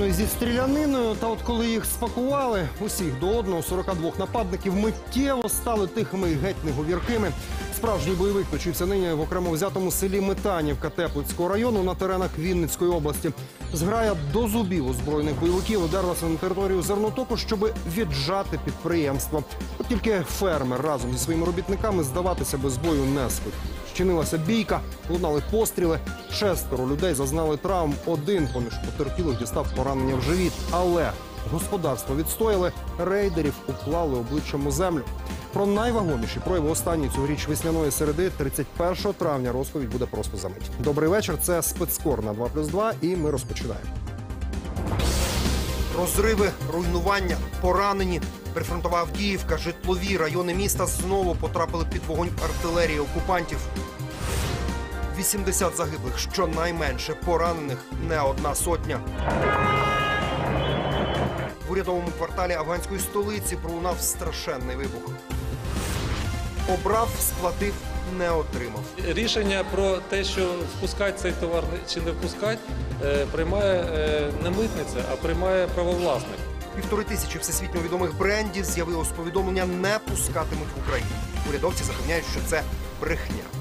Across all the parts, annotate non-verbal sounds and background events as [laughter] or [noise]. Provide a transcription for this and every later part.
вуличною зі стріляниною. Та от коли їх спакували, усіх до одного 42 нападників миттєво стали тихими і геть неговіркими. Справжній бойовик точився нині в окремо взятому селі Метанівка Теплицького району на теренах Вінницької області. Зграя до зубів озброєних бойовиків удерлася на територію зернотоку, щоб віджати підприємство. От тільки фермер разом зі своїми робітниками здаватися без бою не схотів. Щинилася бійка, лунали постріли. Шестеро людей зазнали травм. Один поміж потерпілих дістав поранення в живіт. Але господарство відстояли, рейдерів уклали обличчям у землю. Про найвагоміші прояви останньої цьогоріч весняної середи, 31 травня, розповідь буде просто за мить. Добрий вечір. Це спецкор на 2+,2 і ми розпочинаємо. Розриви, руйнування, поранені. Прифронтова Авдіївка, житлові райони міста знову потрапили під вогонь артилерії окупантів. 80 загиблих, щонайменше поранених не одна сотня. В урядовому кварталі афганської столиці пролунав страшенний вибух. Обрав, сплатив, не отримав. Рішення про те, що впускати цей товар чи не впускати, е, приймає е, не митниця, а приймає правовласник. Півтори тисячі всесвітньо відомих брендів з'явилось повідомлення не пускатимуть в Україну. Урядовці запевняють, що це брехня.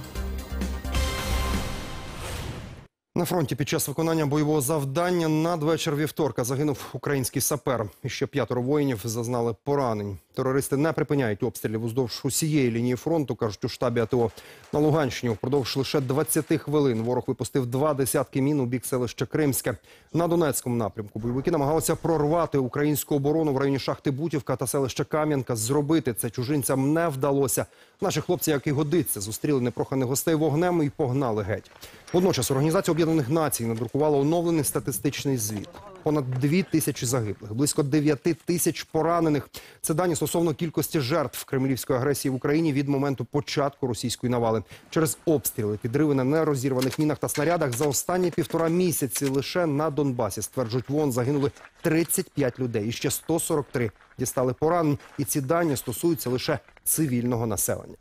На фронті під час виконання бойового завдання надвечір вівторка загинув український сапер. І ще п'ятеро воїнів зазнали поранень. Терористи не припиняють обстрілів уздовж усієї лінії фронту, кажуть у штабі АТО. На Луганщині впродовж лише 20 хвилин ворог випустив два десятки мін у бік селища Кримське. На Донецькому напрямку бойовики намагалися прорвати українську оборону в районі шахти Бутівка та селища Кам'янка. Зробити це чужинцям не вдалося. Наші хлопці, як і годиться, зустріли непроханих гостей вогнем і погнали геть. Водночас Організація Об'єднаних Націй надрукувала оновлений статистичний звіт. Понад дві тисячі загиблих, близько дев'яти тисяч поранених. Це дані стосовно кількості жертв кремлівської агресії в Україні від моменту початку російської навали. Через обстріли, підриви на нерозірваних мінах та снарядах за останні півтора місяці лише на Донбасі стверджують ВОН загинули 35 людей. І ще 143 дістали поранень. І ці дані стосуються лише цивільного населення.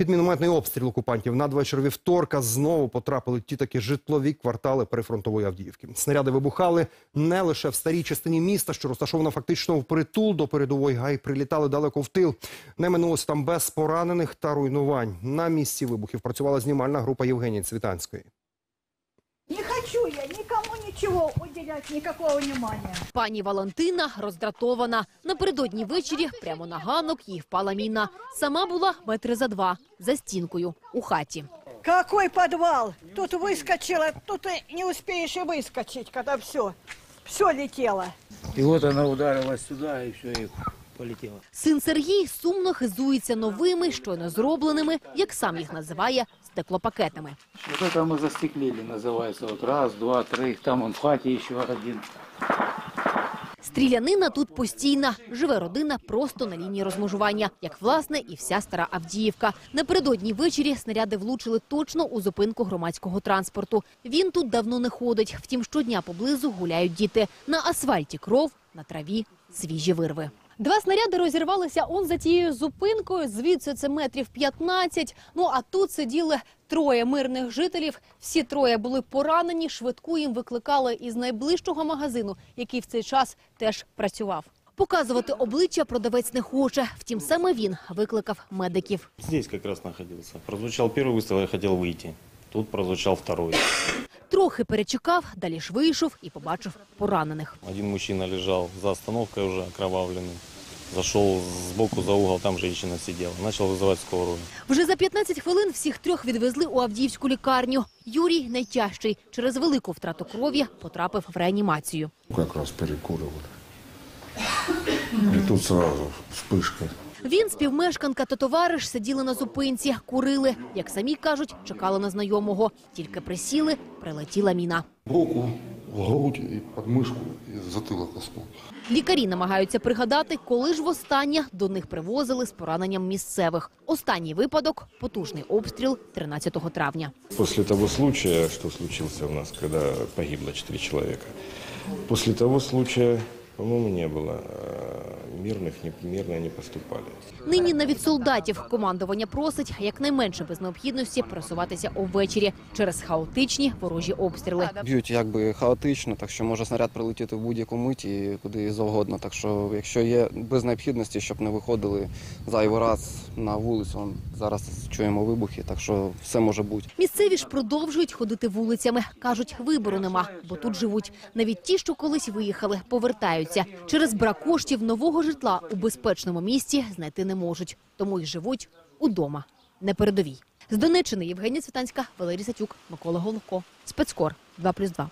Під мінометний обстріл окупантів надвечір вівторка знову потрапили ті такі житлові квартали прифронтової Авдіївки. Снаряди вибухали не лише в старій частині міста, що розташована фактично впритул до передової, а й прилітали далеко в тил. Не минулося там без поранених та руйнувань. На місці вибухів працювала знімальна група Євгенії Цвітанської. Не хочу я никому ничего уделять, никакого внимания. Пані Валентина роздратована. Напередодні ввечері прямо на ганок їй впала міна. Сама була метри за два за стінкою у хаті. Какой подвал? Тут выскочила, тут не успеешь и выскочить, когда все, все летело. И вот она ударилась сюда, и все, и полетела. Син Сергій сумно хизується новими, щойно зробленими, як сам їх називає, стеклопакетами. Вот это мы застеклили, называется. Вот раз, два, три, там он в хате еще один. Стрілянина тут постійна. Живе родина просто на лінії розмежування, як власне і вся стара Авдіївка. Напередодні ввечері снаряди влучили точно у зупинку громадського транспорту. Він тут давно не ходить. Втім, щодня поблизу гуляють діти. На асфальті кров, на траві свіжі вирви. Два снаряди розірвалися он за тією зупинкою. Звідси це метрів 15. Ну а тут сиділи троє мирних жителів. Всі троє були поранені. Швидку їм викликали із найближчого магазину, який в цей час теж працював. Показувати обличчя продавець не хоче. Втім, саме він викликав медиків. Здесь как раз находился. Прозвучал первый выстрел, я хотел выйти. Тут прозвучал второй. Трохи перечекав, далі ж вийшов і побачив поранених. Один мужчина лежал за остановкой уже окровавленный. Зашел сбоку за угол, там женщина сидела. Начал вызывать скорую. Вже за 15 хвилин всіх трьох відвезли у Авдіївську лікарню. Юрій найтяжчий через велику втрату крові потрапив в реанімацію. как раз перекуривали. И тут сразу вспышка. Він, співмешканка та товариш сиділи на зупинці, курили. Як самі кажуть, чекали на знайомого. Тільки присіли, прилетіла міна. В руку, в грудь, и под мышку, и затылок оскол. Лікарі намагаються пригадати, коли ж востаннє до них привозили з пораненням місцевих. Останній випадок – потужний обстріл 13 травня. После того случая, что случился у нас, когда погибло четыре человека, после того случая, по-моему, не было э, мирных, не, мирные не поступали. Нині навіть солдатів командування просить якнайменше без необхідності просуватися увечері через хаотичні ворожі обстріли. Б'ють якби хаотично, так що може снаряд прилетіти в будь-яку мить і куди завгодно. Так що, якщо є без необхідності, щоб не виходили зайвий раз на вулицю, он зараз чуємо вибухи, так що все може бути. Місцеві ж продовжують ходити вулицями. Кажуть, вибору нема, бо тут живуть. Навіть ті, що колись виїхали, повертаються. Через брак коштів нового житла у безпечному місці знайти не можуть. Тому й живуть удома, на передовій. З Донеччини Євгенія Цвітанська, Валерій Сатюк, Микола Головко. Спецкор 2+,2.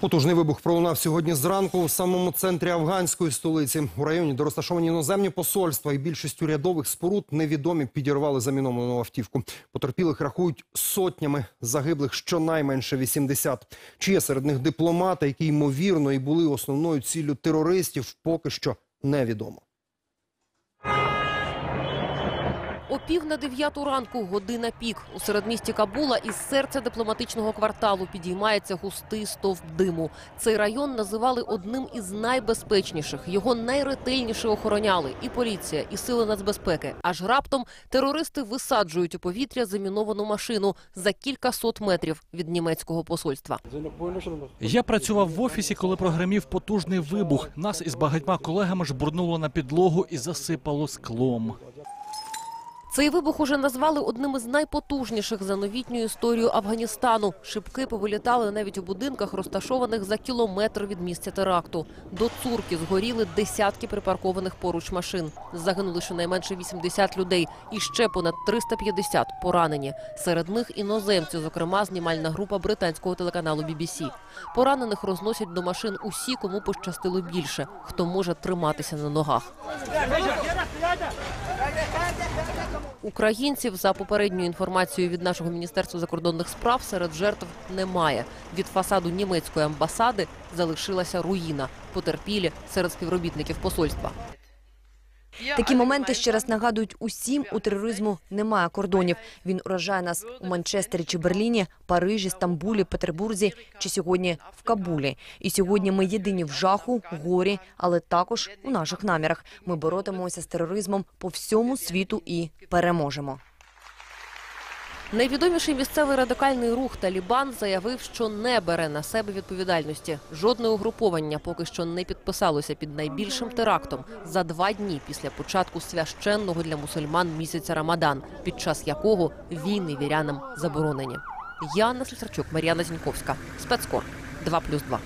Потужний вибух пролунав сьогодні зранку у самому центрі афганської столиці. У районі, де розташовані іноземні посольства і більшість урядових споруд, невідомі підірвали заміновану автівку. Потерпілих рахують сотнями, загиблих щонайменше 80. Чи є серед них дипломати, які ймовірно і були основною ціллю терористів, поки що невідомо. О пів на дев'яту ранку година пік. У середмісті Кабула із серця дипломатичного кварталу підіймається густий стовп диму. Цей район називали одним із найбезпечніших. Його найретельніше охороняли і поліція, і сили нацбезпеки. Аж раптом терористи висаджують у повітря заміновану машину за кілька сот метрів від німецького посольства. Я працював в офісі, коли прогремів потужний вибух. Нас із багатьма колегами жбурнуло на підлогу і засипало склом. Цей вибух уже назвали одним із найпотужніших за новітню історію Афганістану. Шибки повилітали навіть у будинках, розташованих за кілометр від місця теракту. До цурки згоріли десятки припаркованих поруч машин. Загинули щонайменше 80 людей і ще понад 350 поранені. Серед них іноземці, зокрема знімальна група британського телеканалу BBC. Поранених розносять до машин усі, кому пощастило більше, хто може триматися на ногах. Українців за попередньою інформацією від нашого міністерства закордонних справ серед жертв немає. Від фасаду німецької амбасади залишилася руїна. Потерпілі серед співробітників посольства. Такі моменти ще раз нагадують усім, у тероризму немає кордонів. Він уражає нас у Манчестері чи Берліні, Парижі, Стамбулі, Петербурзі чи сьогодні в Кабулі. І сьогодні ми єдині в жаху, горі, але також у наших намірах. Ми боротимемося з тероризмом по всьому світу і переможемо. Найвідоміший місцевий радикальний рух Талібан заявив, що не бере на себе відповідальності. Жодне угруповання поки що не підписалося під найбільшим терактом за два дні після початку священного для мусульман місяця Рамадан, під час якого війни вірянам заборонені. Яна Слісарчук, Мар'яна Зіньковська, спецкор 2+,2.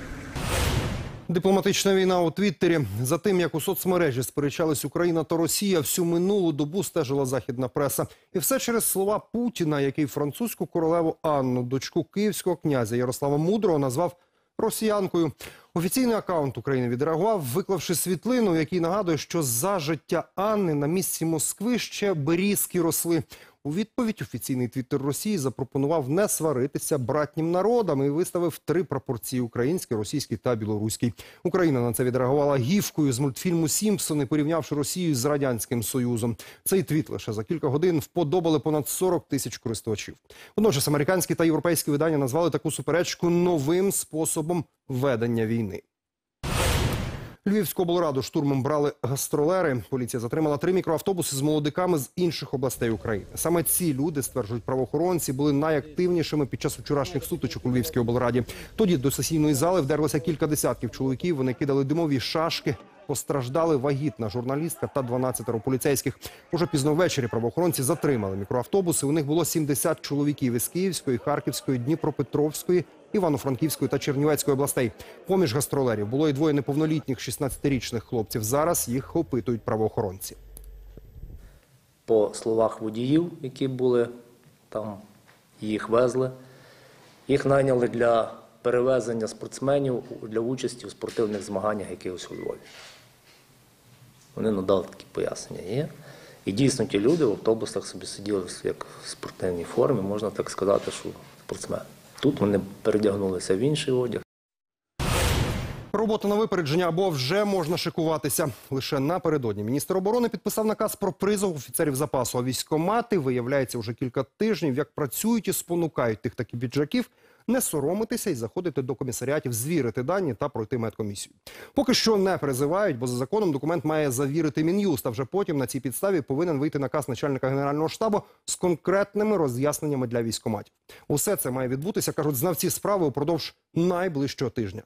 Дипломатична війна у Твіттері. За тим, як у соцмережі сперечались Україна та Росія, всю минулу добу стежила західна преса. І все через слова Путіна, який французьку королеву Анну, дочку київського князя Ярослава Мудрого, назвав росіянкою. Офіційний акаунт України відреагував, виклавши світлину, в якій нагадує, що за життя Анни на місці Москви ще берізки росли. У відповідь офіційний твіттер Росії запропонував не сваритися братнім народам і виставив три пропорції: український, російський та білоруський. Україна на це відреагувала гівкою з мультфільму Сімпсони, порівнявши Росію з радянським союзом. Цей твіт лише за кілька годин вподобали понад 40 тисяч користувачів. Водночас американські та європейські видання назвали таку суперечку новим способом ведення війни. Львівську облраду штурмом брали гастролери. Поліція затримала три мікроавтобуси з молодиками з інших областей України. Саме ці люди, стверджують правоохоронці, були найактивнішими під час вчорашніх сутичок у Львівській облраді. Тоді до сесійної зали вдерлося кілька десятків чоловіків. Вони кидали димові шашки. Постраждали вагітна журналістка та 12 поліцейських. Уже пізно ввечері правоохоронці затримали мікроавтобуси. У них було 70 чоловіків із Київської, Харківської, Дніпропетровської, Івано-Франківської та Чернівецької областей. Поміж гастролерів було і двоє неповнолітніх 16-річних хлопців. Зараз їх опитують правоохоронці. По словах водіїв, які були там, їх везли, їх найняли для перевезення спортсменів для участі у спортивних змаганнях якихось у Львові. Вони надали такі пояснення. Є. І дійсно ті люди в автобусах собі сиділи як в спортивній формі, можна так сказати, що спортсмени. Тут вони передягнулися в інший одяг. Робота на випередження або вже можна шикуватися. Лише напередодні міністр оборони підписав наказ про призов офіцерів запасу. А військомати, виявляється, вже кілька тижнів, як працюють і спонукають тих таких піджаків не соромитися і заходити до комісаріатів, звірити дані та пройти медкомісію. Поки що не призивають, бо за законом документ має завірити мін'юст. А вже потім на цій підставі повинен вийти наказ начальника генерального штабу з конкретними роз'ясненнями для військоматів. Усе це має відбутися, кажуть знавці справи упродовж найближчого тижня.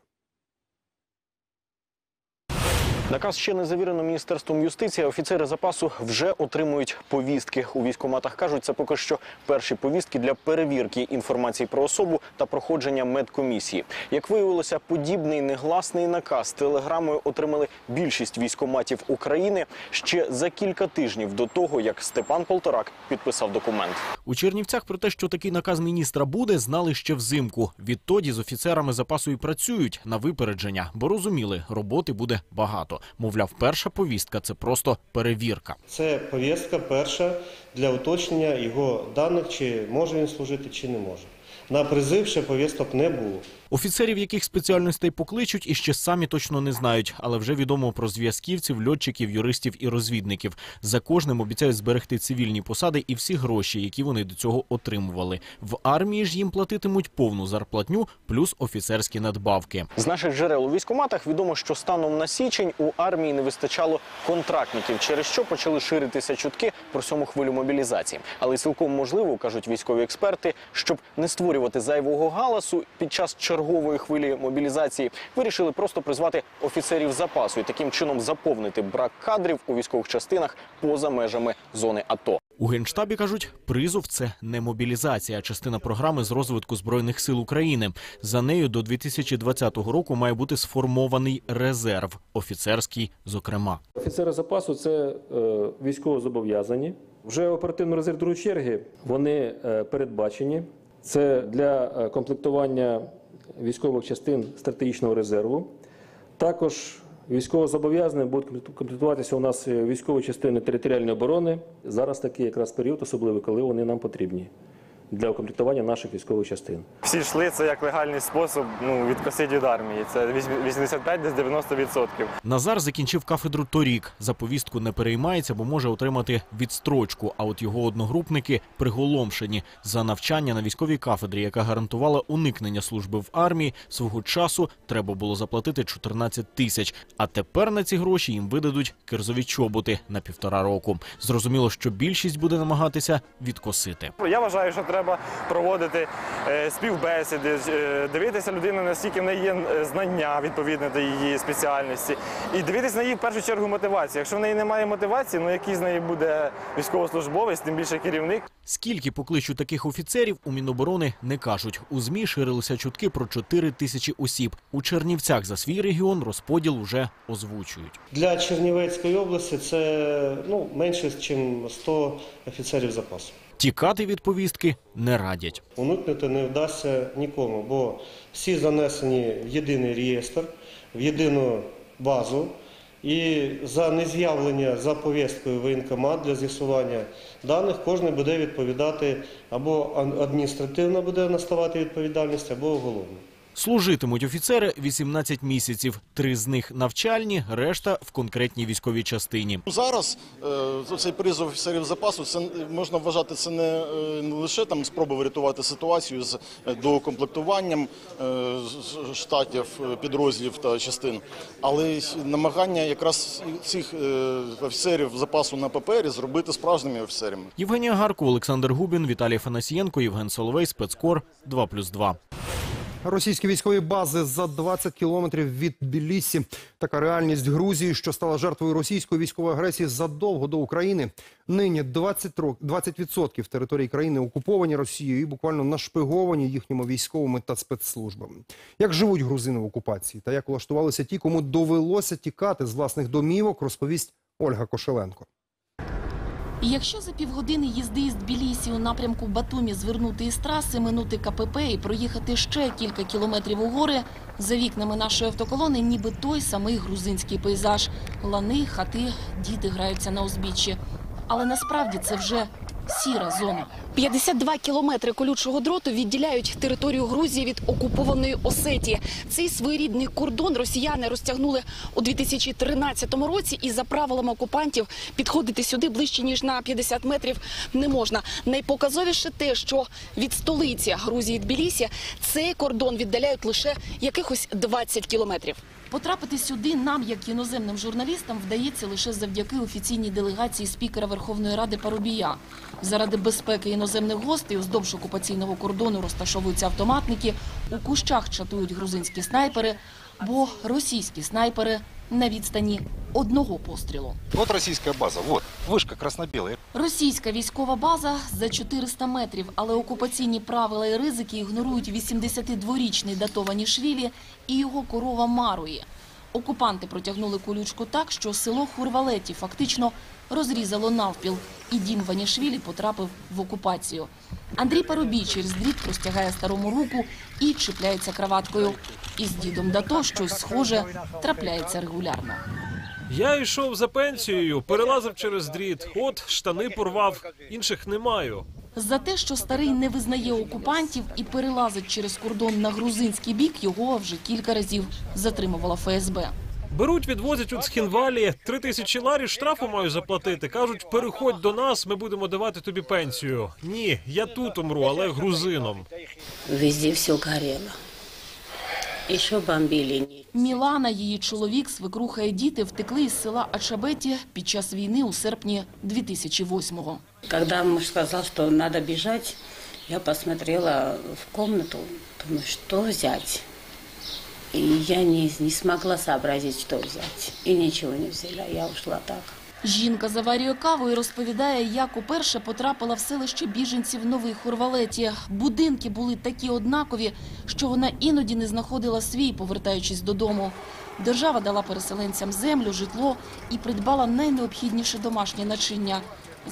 Наказ ще не завірено міністерством юстиції. Офіцери запасу вже отримують повістки. У військкоматах кажуть, це поки що перші повістки для перевірки інформації про особу та проходження медкомісії. Як виявилося, подібний негласний наказ телеграмою отримали більшість військкоматів України ще за кілька тижнів до того, як Степан Полторак підписав документ. У Чернівцях про те, що такий наказ міністра буде, знали ще взимку. Відтоді з офіцерами запасу і працюють на випередження, бо розуміли, роботи буде багато. Мовляв, перша повістка це просто перевірка. Це повістка перша для уточнення його даних, чи може він служити, чи не може. На призив ще повісток не було. Офіцерів, яких спеціальностей покличуть, іще самі точно не знають, але вже відомо про зв'язківців, льотчиків, юристів і розвідників. За кожним обіцяють зберегти цивільні посади і всі гроші, які вони до цього отримували. В армії ж їм платитимуть повну зарплатню плюс офіцерські надбавки. З наших джерел у військкоматах відомо, що станом на січень у армії не вистачало контрактників, через що почали ширитися чутки про сьому хвилю мобілізації. Але цілком можливо, кажуть військові експерти, щоб не створювати зайвого галасу під час чергової хвилі мобілізації, вирішили просто призвати офіцерів запасу і таким чином заповнити брак кадрів у військових частинах поза межами зони АТО. У генштабі кажуть, призов це не мобілізація, а частина програми з розвитку збройних сил України. За нею до 2020 року має бути сформований резерв, офіцерський, зокрема. Офіцери запасу це е, військово зобов'язані. Вже оперативно резерв другої черги вони е, передбачені. Це для е, комплектування військових частин стратегічного резерву. Також військовозобов'язаним будуть комплектуватися у нас е, військові частини територіальної оборони. Зараз такий якраз період, особливо коли вони нам потрібні для укомплектування наших військових частин. Всі йшли це як легальний спосіб ну, відкосити від армії. Це 85 десь 90 відсотків. Назар закінчив кафедру торік. За повістку не переймається, бо може отримати відстрочку. А от його одногрупники приголомшені за навчання на військовій кафедрі, яка гарантувала уникнення служби в армії. Свого часу треба було заплатити 14 тисяч. А тепер на ці гроші їм видадуть кирзові чоботи на півтора року. Зрозуміло, що більшість буде намагатися відкосити. Я вважаю, що треба проводити е, співбесіди, е, дивитися людину, наскільки в неї є е, знання відповідне до її спеціальності, і дивитися на її в першу чергу мотивацію. Якщо в неї немає мотивації, ну який з неї буде військовослужбовець, тим більше керівник. Скільки покличуть таких офіцерів у Міноборони не кажуть. У змі ширилися чутки про 4 тисячі осіб. У Чернівцях за свій регіон розподіл вже озвучують. Для Чернівецької області це ну, менше, ніж 100 офіцерів запасу. Тікати від повістки не радять. Уникнути не вдасться нікому, бо всі занесені в єдиний реєстр, в єдину базу. І за нез'явлення за повісткою воєнкомат для з'ясування даних кожен буде відповідати або адміністративно буде наставати відповідальність, або уголовно. Служитимуть офіцери 18 місяців. Три з них навчальні, решта в конкретній військовій частині. Зараз е, цей призов офіцерів запасу це можна вважати це не, е, не лише там спроба врятувати ситуацію з е, доукомплектуванням штатів, підрозділів та частин, але й намагання якраз цих офіцерів запасу на папері зробити справжніми офіцерами. Євгенія Гарко, Олександр Губін, Віталій Фанасієнко, Євген Соловей, спецкор 2+,2. Російські військові бази за 20 кілометрів від Тбілісі. Така реальність Грузії, що стала жертвою російської військової агресії задовго до України. Нині 20 рок- 20% території країни окуповані Росією і буквально нашпиговані їхніми військовими та спецслужбами. Як живуть грузини в окупації та як влаштувалися ті, кому довелося тікати з власних домівок, розповість Ольга Кошеленко. І якщо за півгодини їзди із Тбілісі у напрямку Батумі звернути із траси, минути КПП і проїхати ще кілька кілометрів у гори, за вікнами нашої автоколони ніби той самий грузинський пейзаж. Лани, хати, діти граються на узбіччі. Але насправді це вже сіра зона. 52 кілометри колючого дроту відділяють територію Грузії від окупованої Осетії. Цей своєрідний кордон росіяни розтягнули у 2013 році, і за правилами окупантів підходити сюди ближче ніж на 50 метрів не можна. Найпоказовіше те, що від столиці Грузії Тбілісі цей кордон віддаляють лише якихось 20 кілометрів. Потрапити сюди нам, як іноземним журналістам, вдається лише завдяки офіційній делегації спікера Верховної Ради Парубія. Заради безпеки іноземних гостей уздовж окупаційного кордону розташовуються автоматники, у кущах чатують грузинські снайпери, бо російські снайпери на відстані одного пострілу. От російська база, от вишка красно-біла. Російська військова база за 400 метрів, але окупаційні правила і ризики ігнорують 82-річний Датованішвілі і його корова Маруї. Окупанти протягнули колючку так, що село Хурвалеті фактично розрізало навпіл, і дім Ванішвілі потрапив в окупацію. Андрій Парубій через дріт простягає старому руку і чіпляється краваткою. І з дідом Дато щось схоже трапляється регулярно. Я йшов за пенсією, перелазив через дріт. От штани порвав, інших не маю. За те, що старий не визнає окупантів і перелазить через кордон на грузинський бік, його вже кілька разів затримувала ФСБ. Беруть, відвозять у Цхінвалі. Три тисячі ларі штрафу маю заплатити. Кажуть, переходь до нас, ми будемо давати тобі пенсію. Ні, я тут умру, але грузином. Везде все горело. Еще бомбили. Мілана, її чоловік, свекруха і діти втекли із села Ачабеті під час війни у серпні 2008-го. Когда муж сказал, что надо бежать, я посмотрела в комнату, думаю, что взять. И я не, не смогла сообразить, что взять. И ничего не взяла, я ушла так. Жінка заварює каву і розповідає, як уперше потрапила в селище біженців Новий Хорвалеті. Будинки були такі однакові, що вона іноді не знаходила свій, повертаючись додому. Держава дала переселенцям землю, житло і придбала найнеобхідніше домашнє начиння.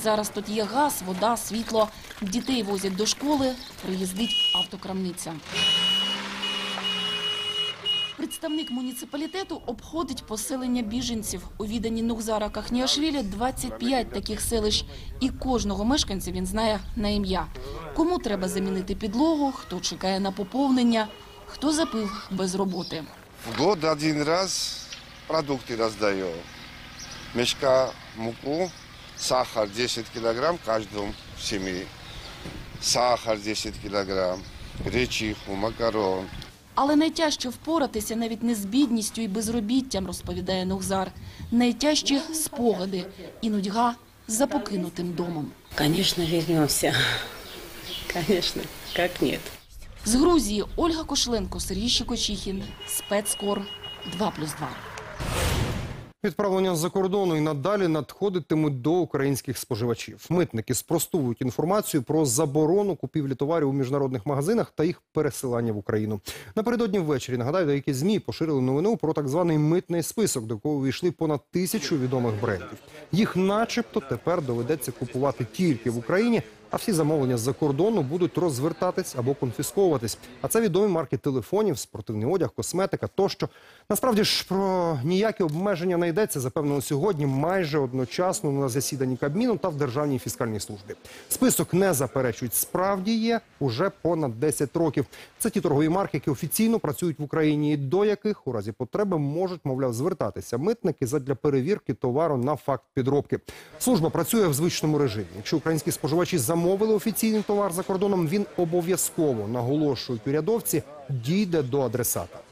Зараз тут є газ, вода, світло. Дітей возять до школи, приїздить автокрамниця. Представник муніципалітету обходить поселення біженців. У відданні Нухзара Кахніашвілі 25 таких селищ. І кожного мешканця він знає на ім'я. Кому треба замінити підлогу, хто чекає на поповнення, хто запив без роботи. В год один раз продукты раздаю. Мешка муку, сахар 10 килограмм каждому в семье. Сахар 10 килограмм, гречиху, макарон. Але найтяжче впоратися навіть не з бідністю і безробіттям, розповідає Нухзар. Найтяжчі спогади і нудьга за покинутим домом. Звісно, вернемся. Звісно, як ні. З Грузії Ольга Кошленко, Сергій Щекочихін, спецкор 2+,2. Відправлення з-за кордону і надалі надходитимуть до українських споживачів. Митники спростовують інформацію про заборону купівлі товарів у міжнародних магазинах та їх пересилання в Україну. Напередодні ввечері нагадаю, деякі змі поширили новину про так званий митний список, до якого увійшли понад тисячу відомих брендів. Їх, начебто, тепер доведеться купувати тільки в Україні. А всі замовлення з-за кордону будуть розвертатись або конфісковуватись. А це відомі марки телефонів, спортивний одяг, косметика тощо. Насправді ж про ніякі обмеження не йдеться, запевнено сьогодні, майже одночасно на засіданні Кабміну та в Державній фіскальній службі. Список не заперечують, справді є уже понад 10 років. Це ті торгові марки, які офіційно працюють в Україні, до яких у разі потреби можуть, мовляв, звертатися митники задля перевірки товару на факт підробки. Служба працює в звичному режимі. Якщо українські споживачі замовили офіційний товар за кордоном, він обов'язково наголошують урядовці, дійде до адресата.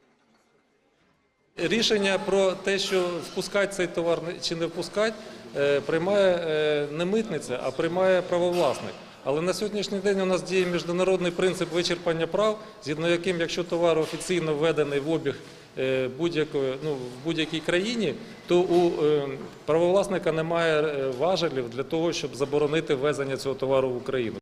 Рішення про те, що впускати цей товар чи не впускати, е, приймає е, не митниця, а приймає правовласник. Але на сьогоднішній день у нас діє міжнародний принцип вичерпання прав, згідно яким, якщо товар офіційно введений в обіг е, ну, в будь-якій країні, то у правовласника немає важелів для того, щоб заборонити ввезення цього товару в Україну.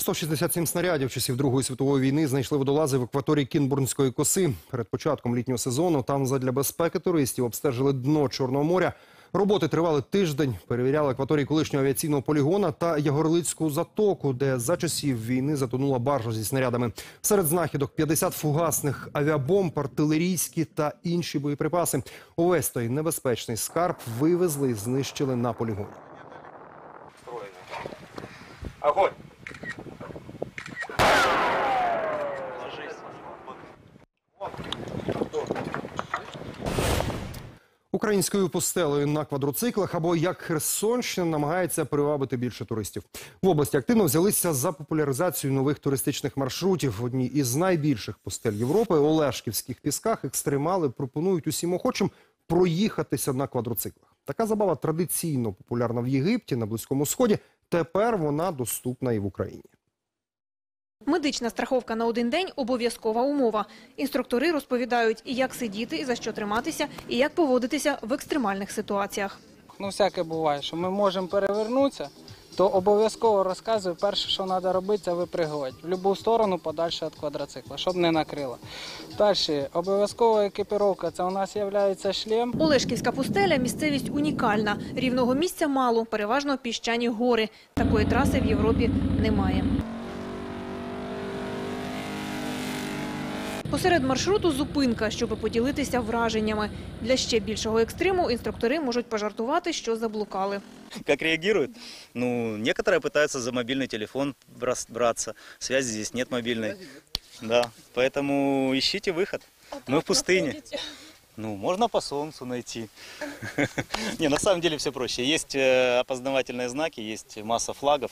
167 снарядів часів Другої світової війни знайшли водолази в акваторії Кінбурнської коси. Перед початком літнього сезону там задля безпеки туристів обстежили дно Чорного моря. Роботи тривали тиждень. Перевіряли акваторії колишнього авіаційного полігона та Ягорлицьку затоку, де за часів війни затонула баржа зі снарядами. Серед знахідок 50 фугасних авіабомб, артилерійські та інші боєприпаси. Увесь той небезпечний скарб вивезли і знищили на полігоні. Огонь! Українською постелею на квадроциклах або як Херсонщина намагається привабити більше туристів. В області активно взялися за популяризацію нових туристичних маршрутів. В одній із найбільших постель Європи Олешківських пісках екстремали пропонують усім охочим проїхатися на квадроциклах. Така забава традиційно популярна в Єгипті на Близькому Сході. Тепер вона доступна і в Україні. Медична страховка на один день – обов'язкова умова. Інструктори розповідають, і як сидіти, і за що триматися, і як поводитися в екстремальних ситуаціях. Ну, всяке буває, що ми можемо перевернутися, то обов'язково розказую, перше, що треба робити, це випригувати. В будь-яку сторону подальше від квадроцикла, щоб не накрило. Далі, обов'язкова екіпіровка, це у нас є шлем. Олешківська пустеля – місцевість унікальна. Рівного місця мало, переважно піщані гори. Такої траси в Європі немає. Посеред маршруту зупинка, щоб поділитися враженнями. Для ще більшого екстриму інструктори можуть пожартувати, що заблукали. Как реагируют? Ну, некоторые пытаются за мобильный телефон брас- браться. Связи здесь нет мобильной. Да, поэтому ищите выход. Мы в пустыне. Ну, можно по солнцу найти. [laughs] Не, на самом деле все проще. Есть э, опознавательные знаки, есть масса флагов.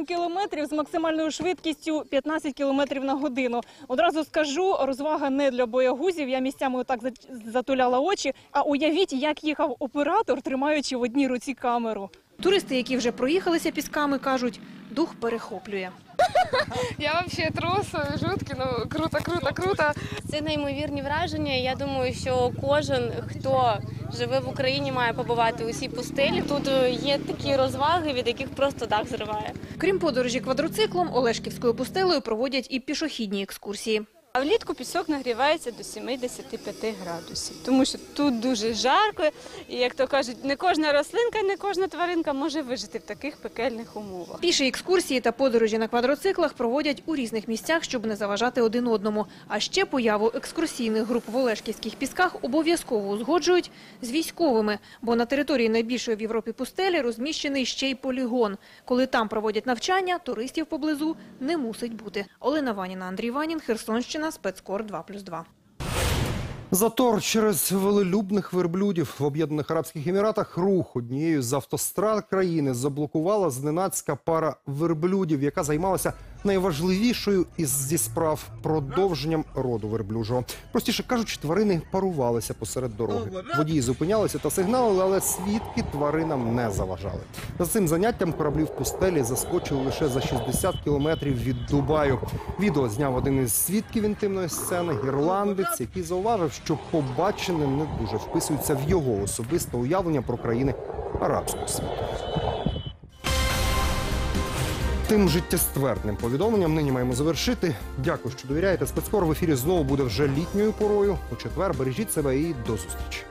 8 кілометрів з максимальною швидкістю 15 кілометрів на годину. Одразу скажу, розвага не для боягузів. Я місцями отак затуляла очі. А уявіть, як їхав оператор, тримаючи в одній руці камеру. Туристи, які вже проїхалися пісками, кажуть, дух перехоплює. [laughs] Я вообще трус, жуткий, ну круто, круто, круто. Це неймовірні враження. Я думаю, що кожен, хто живе в Україні, має побувати у цій пустелі. Тут е, є такі розваги, від яких просто дах зриває. Крім подорожі квадроциклом, Олешківською пустелею проводять і пішохідні екскурсії. А влітку пісок нагрівається до 75 градусів, тому що тут дуже жарко, і як то кажуть, не кожна рослинка, не кожна тваринка може вижити в таких пекельних умовах. Піші екскурсії та подорожі на квадроциклах проводять у різних місцях, щоб не заважати один одному. А ще появу екскурсійних груп в Олешківських пісках обов'язково узгоджують з військовими, бо на території найбільшої в Європі пустелі розміщений ще й полігон. Коли там проводять навчання, туристів поблизу не мусить бути. Олена Ваніна, Андрій Ванін, Херсонщина, Спецкор 2+,2. Затор через велелюбних верблюдів в Об'єднаних Арабських Еміратах рух однією з автострад країни заблокувала зненацька пара верблюдів, яка займалася найважливішою із зі справ продовженням роду верблюжого. Простіше кажучи, тварини парувалися посеред дороги. Водії зупинялися та сигналили, але свідки тваринам не заважали. За цим заняттям кораблі в пустелі заскочили лише за 60 кілометрів від Дубаю. Відео зняв один із свідків інтимної сцени ірландець, який зауважив, що побачене не дуже вписується в його особисте уявлення про країни арабського світу. Тим життєствердним повідомленням нині маємо завершити. Дякую, що довіряєте. Спецкор в ефірі знову буде вже літньою порою. У четвер бережіть себе і до зустрічі.